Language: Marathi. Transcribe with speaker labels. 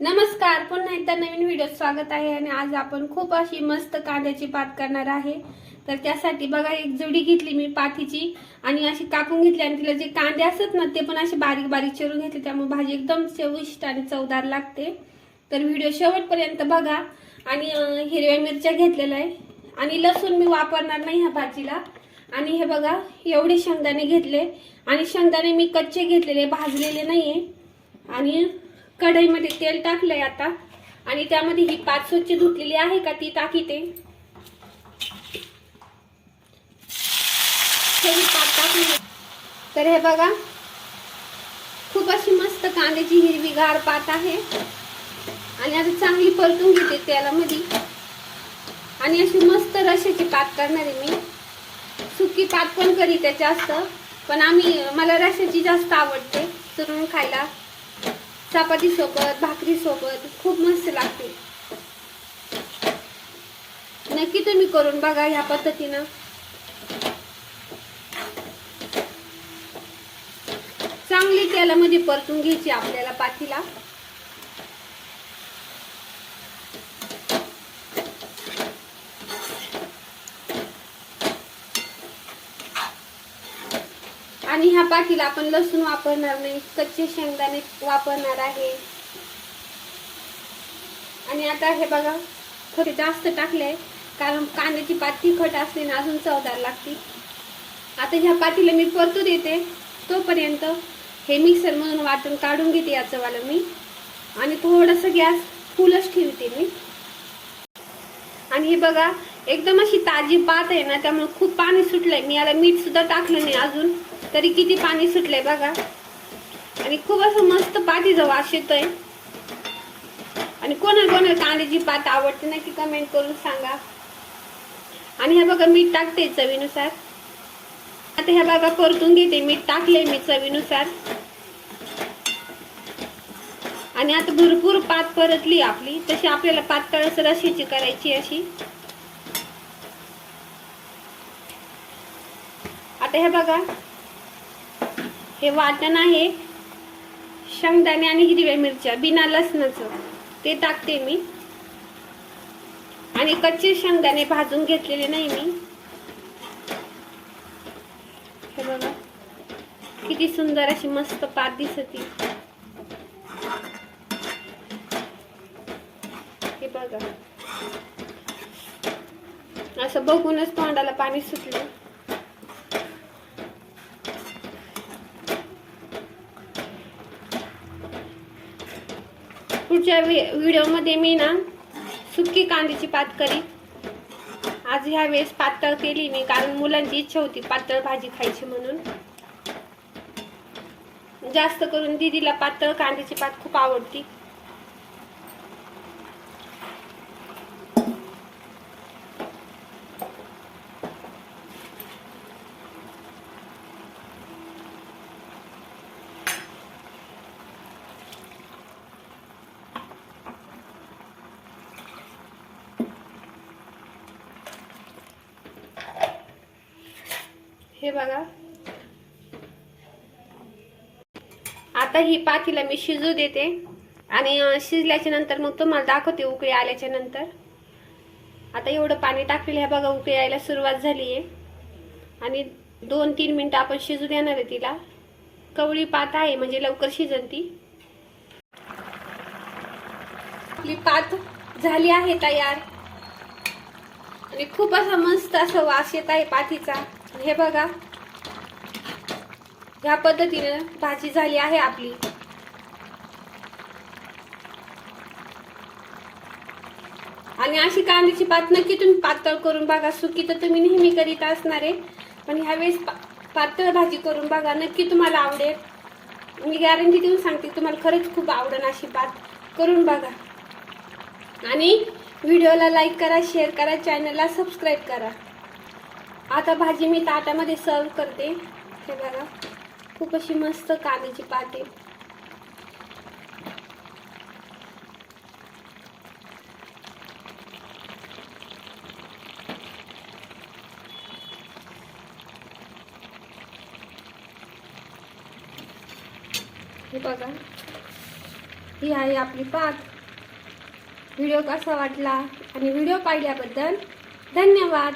Speaker 1: नमस्कार पुन्हा एकदा नवीन व्हिडिओ स्वागत आहे आणि आज आपण खूप अशी मस्त कांद्याची पात करणार आहे. तर त्यासाठी बघा एक जुडी घेतली मी पाठीची आणि अशी कापून घेतली आणि तिला जे कांदे असतात ना ते पण असे बारीक बारीक चिरून घेतले. त्यामुळे भाजी एकदम चविष्ट आणि चवदार लागते. तर व्हिडिओ शेवटपर्यंत बघा. आणि हिरव्या मिरच्या घेतलेल्या आहे. आणि लसूण मी वापरणार नाही ह्या भाजीला. आणि हे बघा एवढे शेंगदाणे घेतले. आणि शेंगदाणे मी कच्चे घेतलेले भाजलेले नाहीये. आणि कढईमध्ये तेल टाकलंय आता. आणि त्यामध्ये ही पाच स्वच्छ धुतलेली आहे का ती टाकीते. तर हे बघा खूप अशी मस्त कांद्याची हिरवी गार पात आहे. आणि आता चांगली परतून घेते तेलामध्ये. आणि अशी मस्त रशाची पात करणार आहे मी. सुकी पात पण करीते जास्त पण आम्ही मला रशाची जास्त आवडते चुरून खायला. चपाती सोबत भाकरी सोबत खूप मस्त लागते. नक्की तुम्ही करून बघा ह्या पद्धतीनं. चांगली तेलामध्ये परतून घ्यायची आपल्याला पातीला. आणि ह्या पाठीला आपण लसूण वापरणार नाही कच्चे शेंगदाणे वापरणार आहे. आणि आता हे बघा थोडे जास्त टाकले कारण कांद्याची पात तिखट असते ना अजून चवदार लागते आता ह्या पातीला मी परतू देते. तोपर्यंत हे मिक्सरमधून वाटून काढून घेते याचं वालं मी. आणि थोडंसं गॅस फुलच ठेवते मी. आणि हे बघा एकदम अशी ताजी पात आहे ना त्यामुळे खूप पाणी सुटलंय. मी याला मीठ सुद्धा टाकलं नाही अजून. तरी किती पाणी सुटलंय बघा. आणि खूप असं मस्त पातीचा वास येतोय. आणि कोणाला कोणाला कांद्याची पात आवडते नक्की कमेंट करून सांगा. आणि हे बघा मीठ टाकते चवीनुसार. आता हे बघा परतून घेते. मीठ टाकले मी चवीनुसार. आणि आता भरपूर पात परतली आपली. तशी आपल्याला पातळ रशीची करायची अशी. आता हे बघा हे वाटण आहे. शेंगदाणे आणि हिरव्या मिरच्या बिना लसणाचं. ते टाकते मी. आणि कच्चे शेंगदाणे भाजून घेतलेले नाही मी. हे बघा. किती सुंदर अशी मस्त पात दिसती हे बघा. असं बघूनच तोंडाला पाणी सुटलं. पुढच्या व्हिडिओमध्ये मी ना सुकी कांद्याची पात करी आज ह्या वेळेस पातळ केली मी कारण मुलांची इच्छा होती पातळ भाजी खायची म्हणून. जास्त करून दीदीला पातळ कांद्याची पात खूप आवडती. हे बघा. आता ही पातीला मी शिजू देते. आणि शिजल्याच्या नंतर मग तुम्हाला दाखवते उकळी आल्याच्यानंतर. आता एवढं पाणी टाकलेलं आहे बघा उकळी यायला सुरुवात झाली आहे आणि दोन तीन मिनटं आपण शिजू देणार आहे तिला. कवळी पात आहे म्हणजे लवकर शिजन ती आपली पात झाली आहे तयार. आणि खूप असा मस्त असा वास येत आहे पातीचा. हे बघा. ह्या पद्धतीने भाजी झाली आहे आपली. आणि अशी कांद्याची पात नक्की तुम्ही पातळ करून बघा. सुकी तर तुम्ही नेहमी करीत असणार. आहे पण ह्यावेळेस पा- पातळ भाजी करून बघा. नक्की तुम्हाला आवडेल. मी गॅरंटी देऊन सांगते तुम्हाला खरंच खूप आवडेल अशी पात. करून बघा. आणि व्हिडिओला लाईक करा शेअर करा चॅनलला सबस्क्राईब करा. आता भाजी मी ताटामध्ये सर्व करते. हे बघा खूप अशी मस्त कांद्याची पाते. हे बघा ही आहे आपली पात व्हिडिओ कसा वाटला आणि व्हिडिओ पाहिल्याबद्दल धन्यवाद.